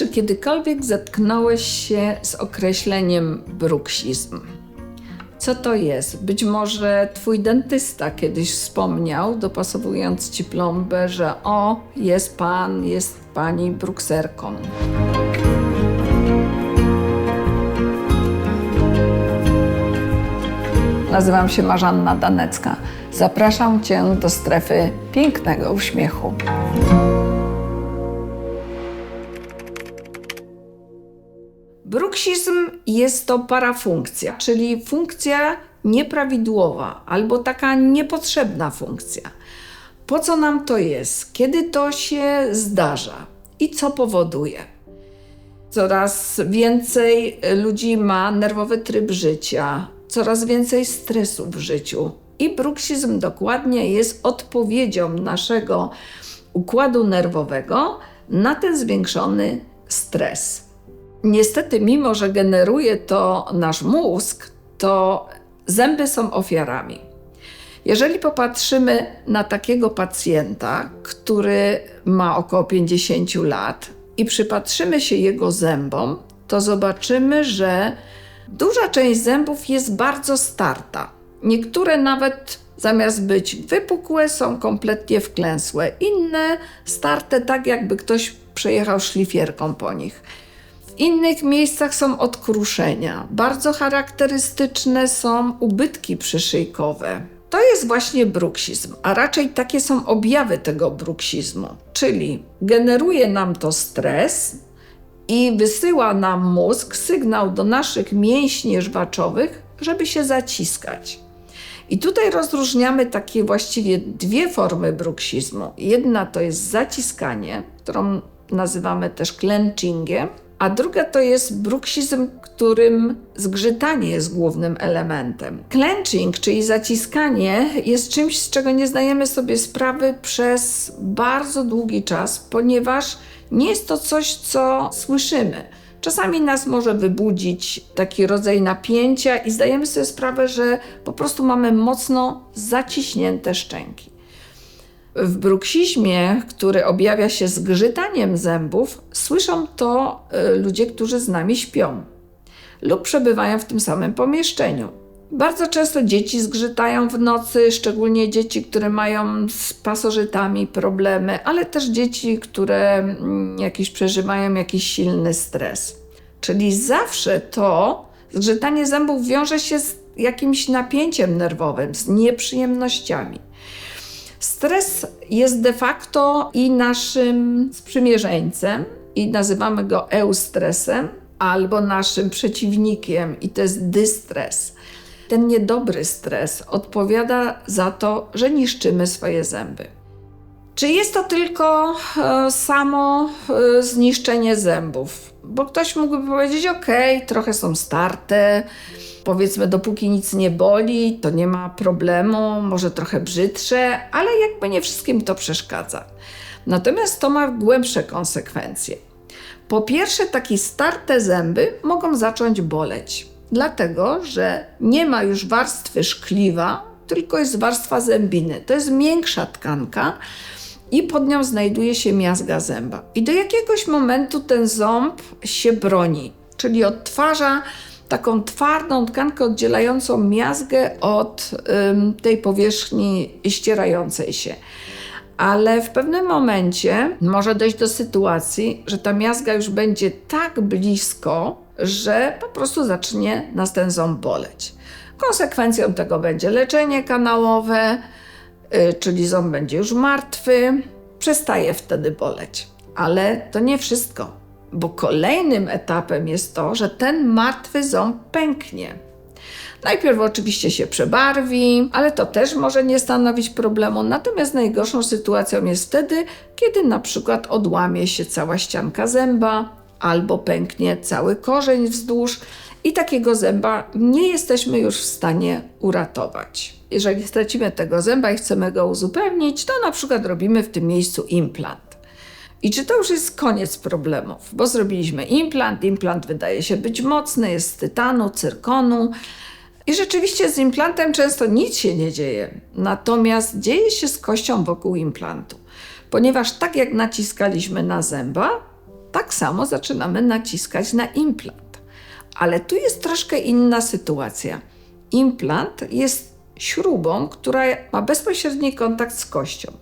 Czy kiedykolwiek zetknąłeś się z określeniem bruksizm? Co to jest? Być może twój dentysta kiedyś wspomniał, dopasowując ci plombę, że o, jest pan, jest pani brukserką. Nazywam się Marzanna Danecka. Zapraszam Cię do strefy pięknego uśmiechu. Bruksizm jest to parafunkcja, czyli funkcja nieprawidłowa albo taka niepotrzebna funkcja. Po co nam to jest? Kiedy to się zdarza i co powoduje? Coraz więcej ludzi ma nerwowy tryb życia, coraz więcej stresu w życiu. I bruksizm dokładnie jest odpowiedzią naszego układu nerwowego na ten zwiększony stres. Niestety, mimo że generuje to nasz mózg, to zęby są ofiarami. Jeżeli popatrzymy na takiego pacjenta, który ma około 50 lat i przypatrzymy się jego zębom, to zobaczymy, że duża część zębów jest bardzo starta. Niektóre nawet zamiast być wypukłe, są kompletnie wklęsłe. Inne starte tak, jakby ktoś przejechał szlifierką po nich. W innych miejscach są odkruszenia. Bardzo charakterystyczne są ubytki przyszyjkowe. To jest właśnie bruksizm, a raczej takie są objawy tego bruksizmu, czyli generuje nam to stres i wysyła nam mózg sygnał do naszych mięśni żwaczowych, żeby się zaciskać. I tutaj rozróżniamy takie właściwie dwie formy bruksizmu. Jedna to jest zaciskanie, którą nazywamy też clenchingiem, a druga to jest bruksizm, którym zgrzytanie jest głównym elementem. Clenching, czyli zaciskanie, jest czymś, z czego nie zdajemy sobie sprawy przez bardzo długi czas, ponieważ nie jest to coś, co słyszymy. Czasami nas może wybudzić taki rodzaj napięcia i zdajemy sobie sprawę, że po prostu mamy mocno zaciśnięte szczęki. W bruksizmie, który objawia się zgrzytaniem zębów, słyszą to y, ludzie, którzy z nami śpią lub przebywają w tym samym pomieszczeniu. Bardzo często dzieci zgrzytają w nocy, szczególnie dzieci, które mają z pasożytami problemy, ale też dzieci, które mm, jakiś przeżywają jakiś silny stres. Czyli zawsze to zgrzytanie zębów wiąże się z jakimś napięciem nerwowym, z nieprzyjemnościami. Stres jest de facto i naszym sprzymierzeńcem, i nazywamy go eustresem, albo naszym przeciwnikiem, i to jest dystres. Ten niedobry stres odpowiada za to, że niszczymy swoje zęby. Czy jest to tylko e, samo e, zniszczenie zębów? Bo ktoś mógłby powiedzieć: OK, trochę są starte, powiedzmy, dopóki nic nie boli, to nie ma problemu, może trochę brzydsze, ale jakby nie wszystkim to przeszkadza. Natomiast to ma głębsze konsekwencje. Po pierwsze, takie starte zęby mogą zacząć boleć, dlatego że nie ma już warstwy szkliwa, tylko jest warstwa zębiny. To jest miększa tkanka i pod nią znajduje się miazga zęba. I do jakiegoś momentu ten ząb się broni, czyli odtwarza taką twardą tkankę oddzielającą miazgę od ym, tej powierzchni ścierającej się. Ale w pewnym momencie może dojść do sytuacji, że ta miazga już będzie tak blisko, że po prostu zacznie nas ten ząb boleć. Konsekwencją tego będzie leczenie kanałowe, yy, czyli ząb będzie już martwy, przestaje wtedy boleć. Ale to nie wszystko bo kolejnym etapem jest to, że ten martwy ząb pęknie. Najpierw oczywiście się przebarwi, ale to też może nie stanowić problemu. Natomiast najgorszą sytuacją jest wtedy, kiedy na przykład odłamie się cała ścianka zęba albo pęknie cały korzeń wzdłuż i takiego zęba nie jesteśmy już w stanie uratować. Jeżeli stracimy tego zęba i chcemy go uzupełnić, to na przykład robimy w tym miejscu implant. I czy to już jest koniec problemów? Bo zrobiliśmy implant, implant wydaje się być mocny, jest z tytanu, cyrkonu. I rzeczywiście z implantem często nic się nie dzieje, natomiast dzieje się z kością wokół implantu. Ponieważ tak jak naciskaliśmy na zęba, tak samo zaczynamy naciskać na implant. Ale tu jest troszkę inna sytuacja. Implant jest śrubą, która ma bezpośredni kontakt z kością.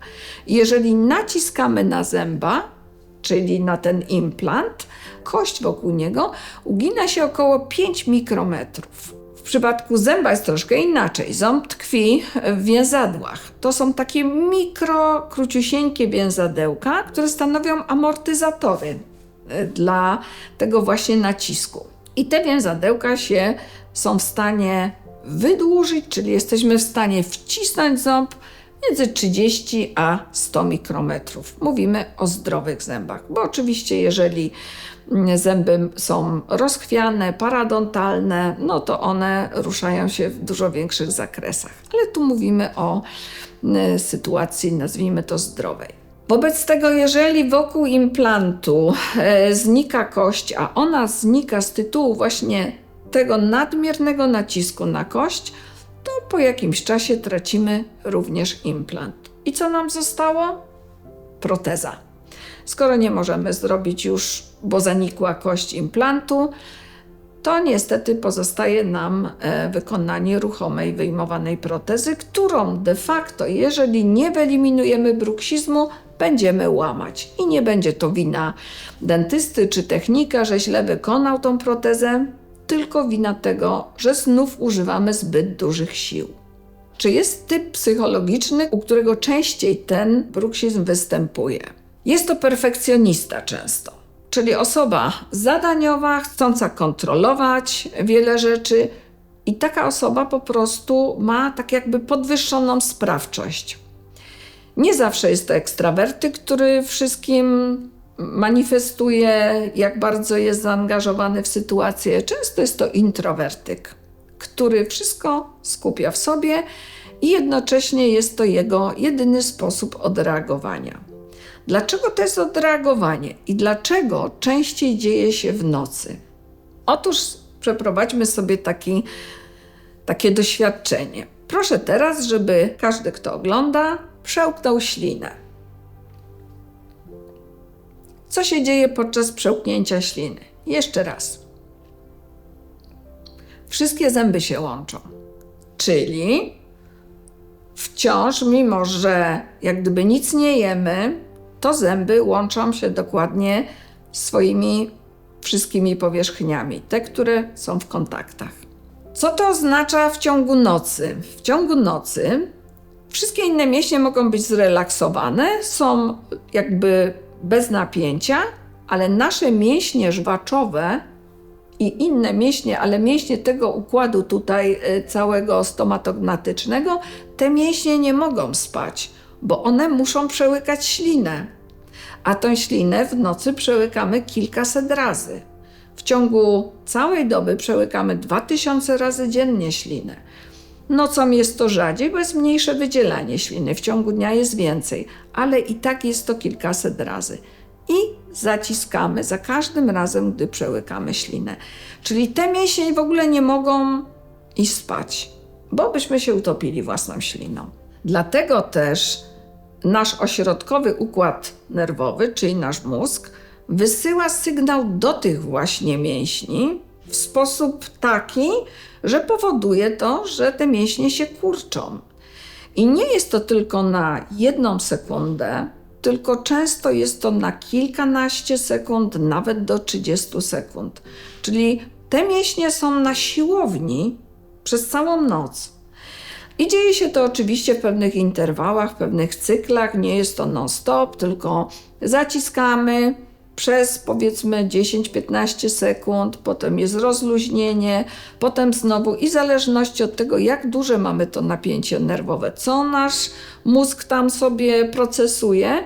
Jeżeli naciskamy na zęba, czyli na ten implant, kość wokół niego ugina się około 5 mikrometrów. W przypadku zęba jest troszkę inaczej. Ząb tkwi w więzadłach. To są takie mikro, króciusieńkie więzadełka, które stanowią amortyzatory e, dla tego właśnie nacisku. I te więzadełka się są w stanie wydłużyć, czyli jesteśmy w stanie wcisnąć ząb między 30 a 100 mikrometrów. Mówimy o zdrowych zębach, bo oczywiście jeżeli zęby są rozchwiane, paradontalne, no to one ruszają się w dużo większych zakresach. Ale tu mówimy o e, sytuacji, nazwijmy to zdrowej. Wobec tego, jeżeli wokół implantu e, znika kość, a ona znika z tytułu właśnie tego nadmiernego nacisku na kość, to po jakimś czasie tracimy również implant. I co nam zostało? Proteza. Skoro nie możemy zrobić już, bo zanikła kość implantu, to niestety pozostaje nam e, wykonanie ruchomej wyjmowanej protezy, którą de facto, jeżeli nie wyeliminujemy bruksizmu, będziemy łamać. I nie będzie to wina dentysty czy technika, że źle wykonał tą protezę, tylko wina tego, że znów używamy zbyt dużych sił. Czy jest typ psychologiczny, u którego częściej ten bruksizm występuje? Jest to perfekcjonista często, czyli osoba zadaniowa, chcąca kontrolować wiele rzeczy, i taka osoba po prostu ma tak jakby podwyższoną sprawczość. Nie zawsze jest to ekstrawertyk, który wszystkim manifestuje, jak bardzo jest zaangażowany w sytuację. Często jest to introwertyk, który wszystko skupia w sobie i jednocześnie jest to jego jedyny sposób odreagowania. Dlaczego to jest odreagowanie i dlaczego częściej dzieje się w nocy? Otóż przeprowadźmy sobie taki, takie doświadczenie. Proszę teraz, żeby każdy, kto ogląda, przełknął ślinę. Co się dzieje podczas przełknięcia śliny? Jeszcze raz. Wszystkie zęby się łączą. Czyli wciąż, mimo że jak gdyby nic nie jemy, to zęby łączą się dokładnie swoimi wszystkimi powierzchniami, te, które są w kontaktach. Co to oznacza w ciągu nocy? W ciągu nocy wszystkie inne mięśnie mogą być zrelaksowane, są jakby bez napięcia, ale nasze mięśnie żwaczowe i inne mięśnie, ale mięśnie tego układu tutaj y, całego stomatognatycznego, te mięśnie nie mogą spać, bo one muszą przełykać ślinę. A tą ślinę w nocy przełykamy kilkaset razy. W ciągu całej doby przełykamy 2000 razy dziennie ślinę. Nocą jest to rzadziej, bo jest mniejsze wydzielanie śliny, w ciągu dnia jest więcej, ale i tak jest to kilkaset razy. I zaciskamy za każdym razem, gdy przełykamy ślinę. Czyli te mięśnie w ogóle nie mogą iść spać, bo byśmy się utopili własną śliną. Dlatego też nasz ośrodkowy układ nerwowy, czyli nasz mózg, wysyła sygnał do tych właśnie mięśni w sposób taki, że powoduje to, że te mięśnie się kurczą. I nie jest to tylko na jedną sekundę, tylko często jest to na kilkanaście sekund, nawet do 30 sekund. Czyli te mięśnie są na siłowni przez całą noc. I dzieje się to oczywiście w pewnych interwałach, w pewnych cyklach. Nie jest to non-stop, tylko zaciskamy, przez powiedzmy 10-15 sekund, potem jest rozluźnienie, potem znowu i w zależności od tego, jak duże mamy to napięcie nerwowe, co nasz mózg tam sobie procesuje,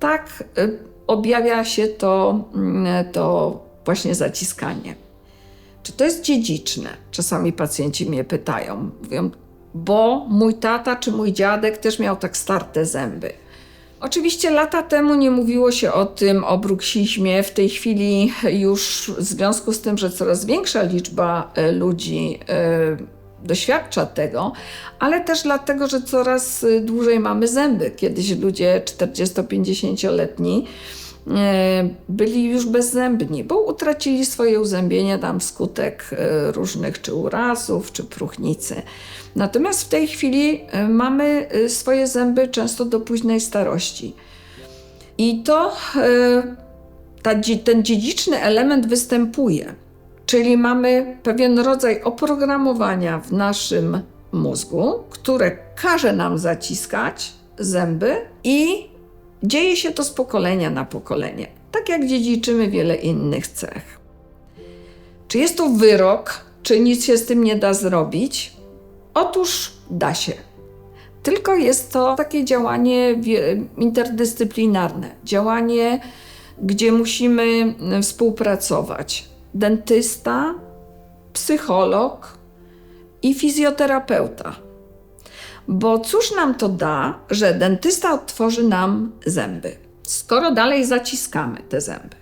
tak y, objawia się to, mm, to właśnie zaciskanie. Czy to jest dziedziczne? Czasami pacjenci mnie pytają, mówią, bo mój tata czy mój dziadek też miał tak starte zęby. Oczywiście lata temu nie mówiło się o tym, o bruksizmie. W tej chwili już w związku z tym, że coraz większa liczba e, ludzi e, doświadcza tego, ale też dlatego, że coraz e, dłużej mamy zęby. Kiedyś ludzie 40-50-letni e, byli już bezzębni, bo utracili swoje uzębienie tam wskutek różnych czy urazów, czy próchnicy. Natomiast w tej chwili e, mamy e, swoje zęby często do późnej starości. I to e, ta, ten dziedziczny element występuje. Czyli mamy pewien rodzaj oprogramowania w naszym mózgu, które każe nam zaciskać zęby i dzieje się to z pokolenia na pokolenie. Tak jak dziedziczymy wiele innych cech. Czy jest to wyrok, czy nic się z tym nie da zrobić? Otóż da się. Tylko jest to takie działanie interdyscyplinarne, działanie, gdzie musimy mm, współpracować. Dentysta, psycholog i fizjoterapeuta. Bo cóż nam to da, że dentysta odtworzy nam zęby, skoro dalej zaciskamy te zęby?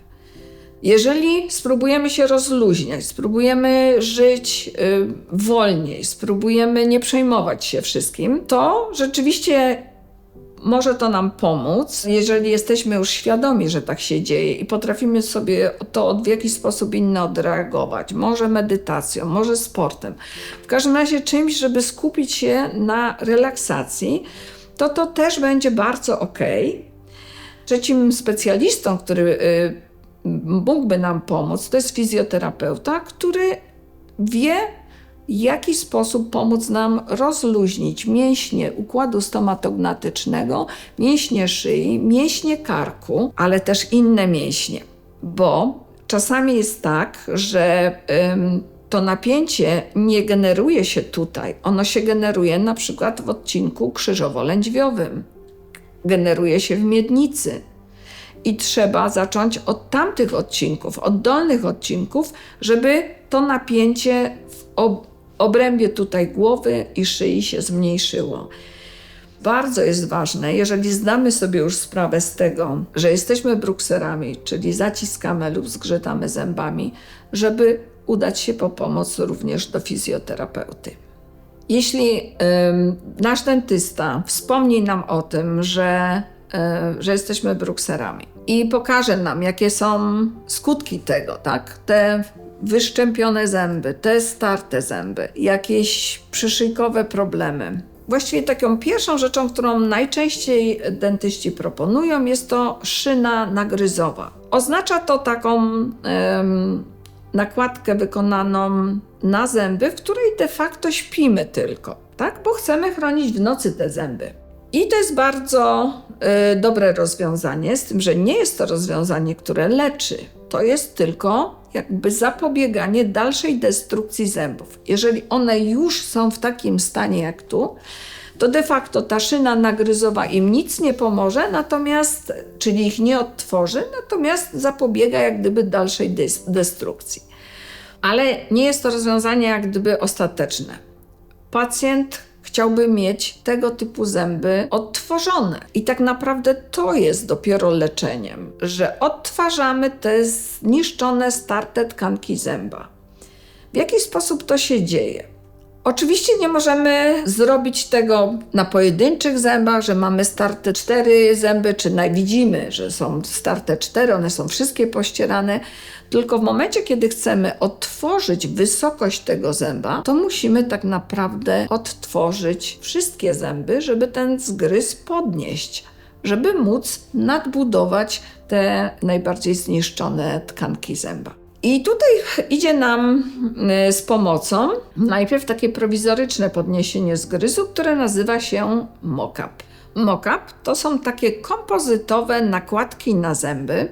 Jeżeli spróbujemy się rozluźniać, spróbujemy żyć y, wolniej, spróbujemy nie przejmować się wszystkim, to rzeczywiście może to nam pomóc, jeżeli jesteśmy już świadomi, że tak się dzieje i potrafimy sobie to w jakiś sposób inny odreagować. Może medytacją, może sportem. W każdym razie czymś, żeby skupić się na relaksacji, to to też będzie bardzo ok. Trzecim specjalistą, który y, mógłby nam pomóc, to jest fizjoterapeuta, który wie, w jaki sposób pomóc nam rozluźnić mięśnie układu stomatognatycznego, mięśnie szyi, mięśnie karku, ale też inne mięśnie. Bo czasami jest tak, że ym, to napięcie nie generuje się tutaj, ono się generuje na przykład w odcinku krzyżowo-lędźwiowym, generuje się w miednicy. I trzeba zacząć od tamtych odcinków, od dolnych odcinków, żeby to napięcie w ob obrębie tutaj głowy i szyi się zmniejszyło. Bardzo jest ważne, jeżeli zdamy sobie już sprawę z tego, że jesteśmy brukserami, czyli zaciskamy lub zgrzytamy zębami, żeby udać się po pomoc również do fizjoterapeuty. Jeśli ym, nasz dentysta wspomni nam o tym, że, y, że jesteśmy brukserami i pokaże nam, jakie są skutki tego, tak? Te wyszczępione zęby, te starte zęby, jakieś przyszyjkowe problemy. Właściwie taką pierwszą rzeczą, którą najczęściej dentyści proponują, jest to szyna nagryzowa. Oznacza to taką em, nakładkę wykonaną na zęby, w której de facto śpimy tylko, tak? Bo chcemy chronić w nocy te zęby. I to jest bardzo y, dobre rozwiązanie, z tym, że nie jest to rozwiązanie, które leczy. To jest tylko jakby zapobieganie dalszej destrukcji zębów. Jeżeli one już są w takim stanie jak tu, to de facto ta szyna nagryzowa im nic nie pomoże, natomiast, czyli ich nie odtworzy, natomiast zapobiega jak gdyby dalszej destrukcji. Ale nie jest to rozwiązanie jak gdyby ostateczne. Pacjent chciałby mieć tego typu zęby odtworzone. I tak naprawdę to jest dopiero leczeniem, że odtwarzamy te zniszczone, starte tkanki zęba. W jaki sposób to się dzieje? Oczywiście nie możemy zrobić tego na pojedynczych zębach, że mamy starte cztery zęby, czy widzimy, że są starte cztery, one są wszystkie pościerane. Tylko w momencie, kiedy chcemy odtworzyć wysokość tego zęba, to musimy tak naprawdę odtworzyć wszystkie zęby, żeby ten zgryz podnieść, żeby móc nadbudować te najbardziej zniszczone tkanki zęba. I tutaj idzie nam y, z pomocą najpierw takie prowizoryczne podniesienie zgryzu, które nazywa się mock-up. Mock-up to są takie kompozytowe nakładki na zęby,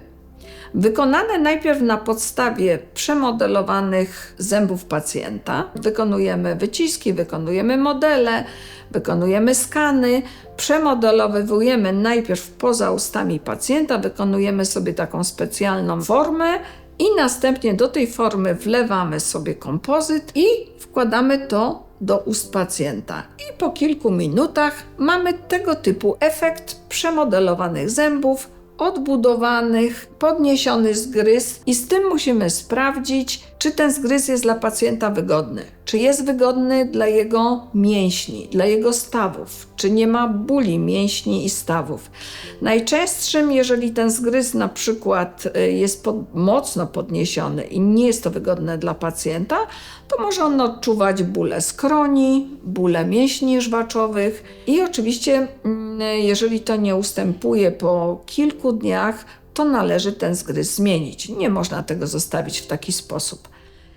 wykonane najpierw na podstawie przemodelowanych zębów pacjenta. Wykonujemy wyciski, wykonujemy modele, wykonujemy skany, przemodelowujemy najpierw poza ustami pacjenta, wykonujemy sobie taką specjalną formę i następnie do tej formy wlewamy sobie kompozyt i wkładamy to do ust pacjenta. I po kilku minutach mamy tego typu efekt przemodelowanych zębów, odbudowanych, podniesiony zgryz i z tym musimy sprawdzić, czy ten zgryz jest dla pacjenta wygodny, czy jest wygodny dla jego mięśni, dla jego stawów, czy nie ma bóli mięśni i stawów. Najczęstszym, jeżeli ten zgryz na przykład y, jest pod, mocno podniesiony i nie jest to wygodne dla pacjenta, to może on odczuwać bóle skroni, bóle mięśni żwaczowych i oczywiście, mm, jeżeli to nie ustępuje po kilku dniach, to należy ten zgryz zmienić. Nie można tego zostawić w taki sposób.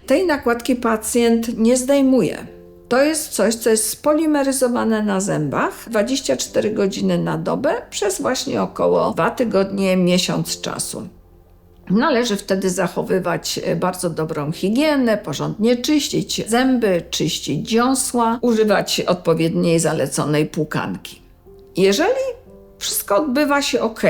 Tej nakładki pacjent nie zdejmuje. To jest coś, co jest spolimeryzowane na zębach 24 godziny na dobę przez właśnie około 2 tygodnie, miesiąc czasu. Należy wtedy zachowywać bardzo dobrą higienę, porządnie czyścić zęby, czyścić dziąsła, używać odpowiedniej zaleconej płukanki. Jeżeli wszystko odbywa się ok,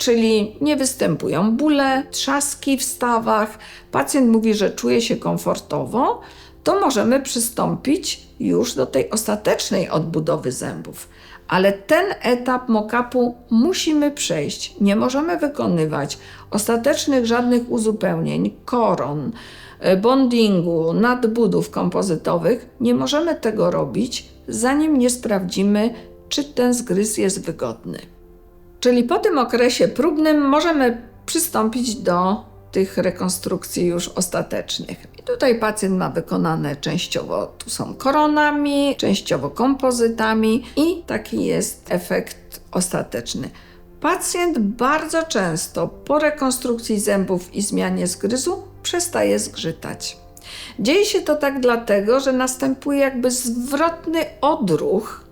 czyli nie występują bóle, trzaski w stawach, pacjent mówi, że czuje się komfortowo, to możemy przystąpić już do tej ostatecznej odbudowy zębów. Ale ten etap mock-upu musimy przejść. Nie możemy wykonywać ostatecznych żadnych uzupełnień, koron, e, bondingu, nadbudów kompozytowych. Nie możemy tego robić, zanim nie sprawdzimy, czy ten zgryz jest wygodny. Czyli po tym okresie próbnym możemy przystąpić do tych rekonstrukcji już ostatecznych. I tutaj pacjent ma wykonane częściowo, tu są koronami, częściowo kompozytami i taki jest efekt ostateczny. Pacjent bardzo często po rekonstrukcji zębów i zmianie zgryzu przestaje zgrzytać. Dzieje się to tak dlatego, że następuje jakby zwrotny odruch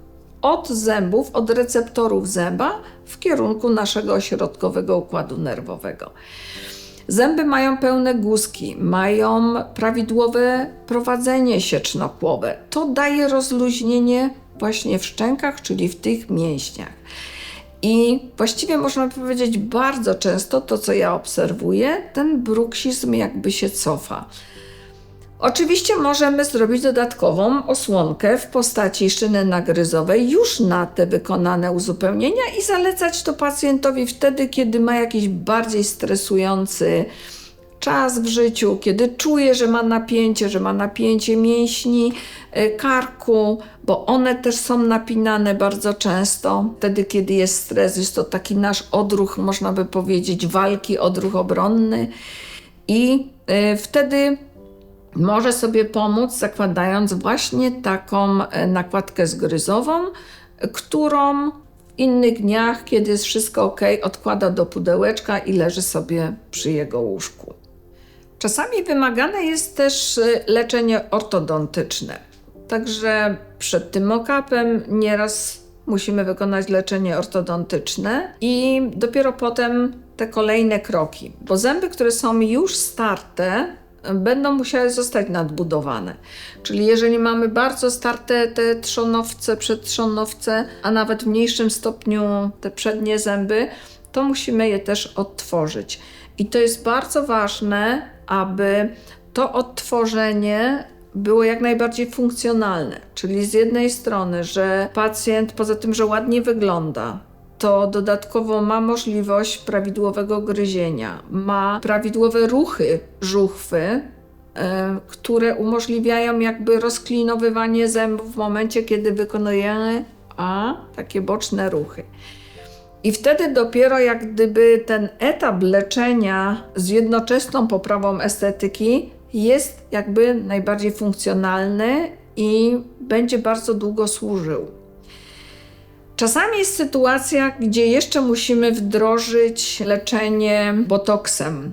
od zębów, od receptorów zęba w kierunku naszego ośrodkowego układu nerwowego. Zęby mają pełne guzki, mają prawidłowe prowadzenie sieczno-płowe. To daje rozluźnienie właśnie w szczękach, czyli w tych mięśniach. I właściwie można powiedzieć bardzo często to, co ja obserwuję, ten bruksizm jakby się cofa. Oczywiście możemy zrobić dodatkową osłonkę w postaci szyny nagryzowej już na te wykonane uzupełnienia i zalecać to pacjentowi wtedy, kiedy ma jakiś bardziej stresujący czas w życiu, kiedy czuje, że ma napięcie, że ma napięcie mięśni e, karku, bo one też są napinane bardzo często. Wtedy, kiedy jest stres, jest to taki nasz odruch, można by powiedzieć, walki, odruch obronny. I e, wtedy może sobie pomóc, zakładając właśnie taką e, nakładkę zgryzową, którą w innych dniach, kiedy jest wszystko ok, odkłada do pudełeczka i leży sobie przy jego łóżku. Czasami wymagane jest też e, leczenie ortodontyczne. Także przed tym mock-upem nieraz musimy wykonać leczenie ortodontyczne i dopiero potem te kolejne kroki, bo zęby, które są już starte, będą musiały zostać nadbudowane. Czyli jeżeli mamy bardzo starte te trzonowce, przedtrzonowce, a nawet w mniejszym stopniu te przednie zęby, to musimy je też odtworzyć. I to jest bardzo ważne, aby to odtworzenie było jak najbardziej funkcjonalne. Czyli z jednej strony, że pacjent poza tym, że ładnie wygląda, to dodatkowo ma możliwość prawidłowego gryzienia, ma prawidłowe ruchy żuchwy, e, które umożliwiają jakby rozklinowywanie zębów w momencie, kiedy wykonujemy a takie boczne ruchy. I wtedy dopiero jak gdyby ten etap leczenia z jednoczesną poprawą estetyki jest jakby najbardziej funkcjonalny i będzie bardzo długo służył. Czasami jest sytuacja, gdzie jeszcze musimy wdrożyć leczenie botoksem.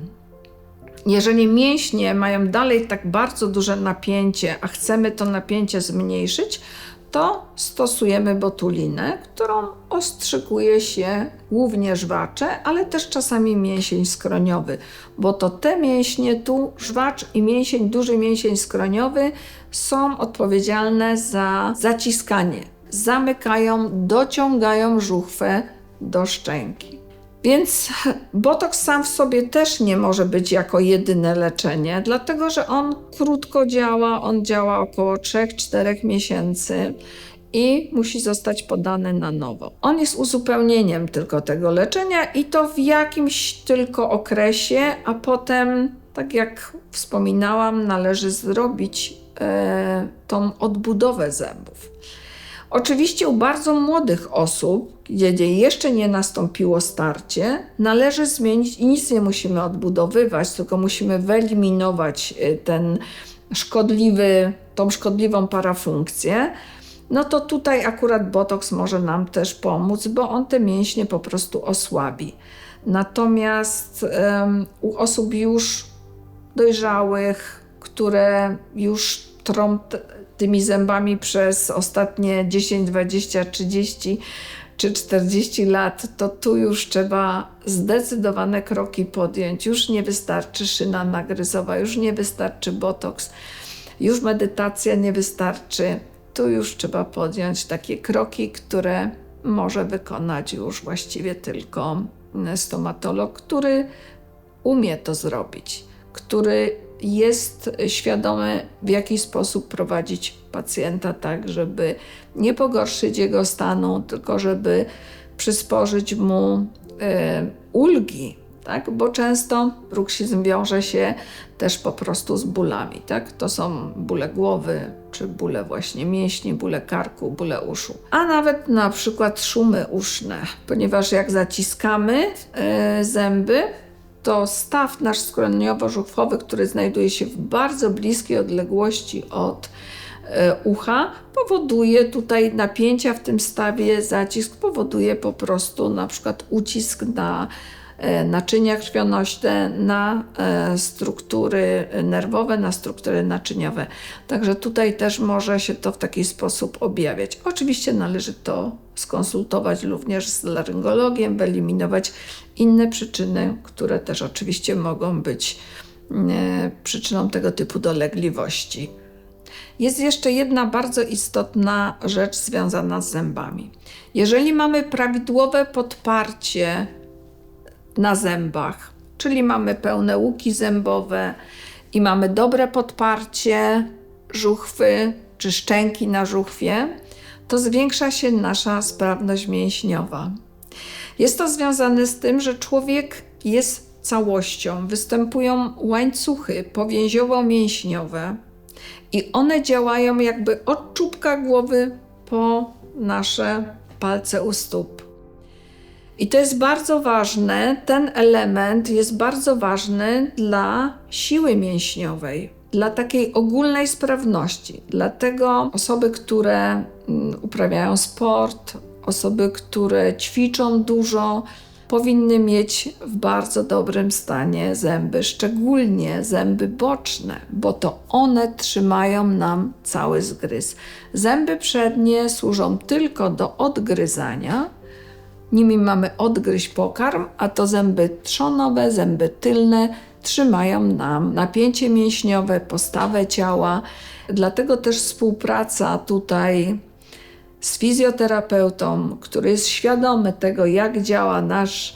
Jeżeli mięśnie mają dalej tak bardzo duże napięcie, a chcemy to napięcie zmniejszyć, to stosujemy botulinę, którą ostrzykuje się głównie żwacze, ale też czasami mięsień skroniowy, bo to te mięśnie tu, żwacz i mięsień, duży mięsień skroniowy są odpowiedzialne za zaciskanie zamykają, dociągają żuchwę do szczęki. Więc botoks sam w sobie też nie może być jako jedyne leczenie, dlatego że on krótko działa, on działa około 3-4 miesięcy i musi zostać podany na nowo. On jest uzupełnieniem tylko tego leczenia i to w jakimś tylko okresie, a potem, tak jak wspominałam, należy zrobić e, tą odbudowę zębów. Oczywiście u bardzo młodych osób, gdzie jeszcze nie nastąpiło starcie, należy zmienić i nic nie musimy odbudowywać, tylko musimy wyeliminować y, ten szkodliwy, tą szkodliwą parafunkcję. No to tutaj akurat botoks może nam też pomóc, bo on te mięśnie po prostu osłabi. Natomiast um, u osób już dojrzałych, które już trą tymi zębami przez ostatnie 10, 20, 30 czy 40 lat, to tu już trzeba zdecydowane kroki podjąć. Już nie wystarczy szyna nagryzowa, już nie wystarczy botoks, już medytacja nie wystarczy. Tu już trzeba podjąć takie kroki, które może wykonać już właściwie tylko stomatolog, który umie to zrobić, który jest świadomy, w jaki sposób prowadzić pacjenta, tak, żeby nie pogorszyć jego stanu, tylko żeby przysporzyć mu e, ulgi, tak? bo często bruksizm wiąże się też po prostu z bólami. Tak? To są bóle głowy, czy bóle właśnie mięśni, bóle karku, bóle uszu. A nawet na przykład szumy uszne, ponieważ jak zaciskamy e, zęby, to staw nasz skroniowo-żuchwowy, który znajduje się w bardzo bliskiej odległości od e, ucha, powoduje tutaj napięcia w tym stawie, zacisk powoduje po prostu na przykład ucisk na naczynia krwionośne, na e, struktury nerwowe, na struktury naczyniowe. Także tutaj też może się to w taki sposób objawiać. Oczywiście należy to skonsultować również z laryngologiem, wyeliminować inne przyczyny, które też oczywiście mogą być e, przyczyną tego typu dolegliwości. Jest jeszcze jedna bardzo istotna rzecz związana z zębami. Jeżeli mamy prawidłowe podparcie na zębach, czyli mamy pełne łuki zębowe i mamy dobre podparcie żuchwy czy szczęki na żuchwie, to zwiększa się nasza sprawność mięśniowa. Jest to związane z tym, że człowiek jest całością. Występują łańcuchy powięziowo-mięśniowe i one działają jakby od czubka głowy po nasze palce u stóp. I to jest bardzo ważne, ten element jest bardzo ważny dla siły mięśniowej, dla takiej ogólnej sprawności. Dlatego osoby, które mm, uprawiają sport, osoby, które ćwiczą dużo, powinny mieć w bardzo dobrym stanie zęby, szczególnie zęby boczne, bo to one trzymają nam cały zgryz. Zęby przednie służą tylko do odgryzania. Nimi mamy odgryźć pokarm, a to zęby trzonowe, zęby tylne trzymają nam napięcie mięśniowe, postawę ciała. Dlatego też współpraca tutaj z fizjoterapeutą, który jest świadomy tego, jak działa nasz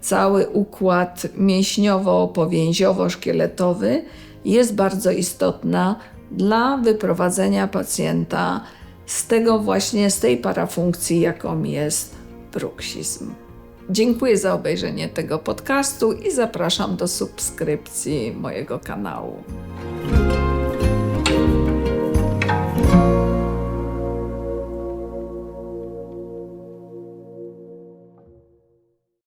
cały układ mięśniowo-powięziowo-szkieletowy, jest bardzo istotna dla wyprowadzenia pacjenta z tego właśnie, z tej parafunkcji, jaką jest bruksizm. Dziękuję za obejrzenie tego podcastu i zapraszam do subskrypcji mojego kanału.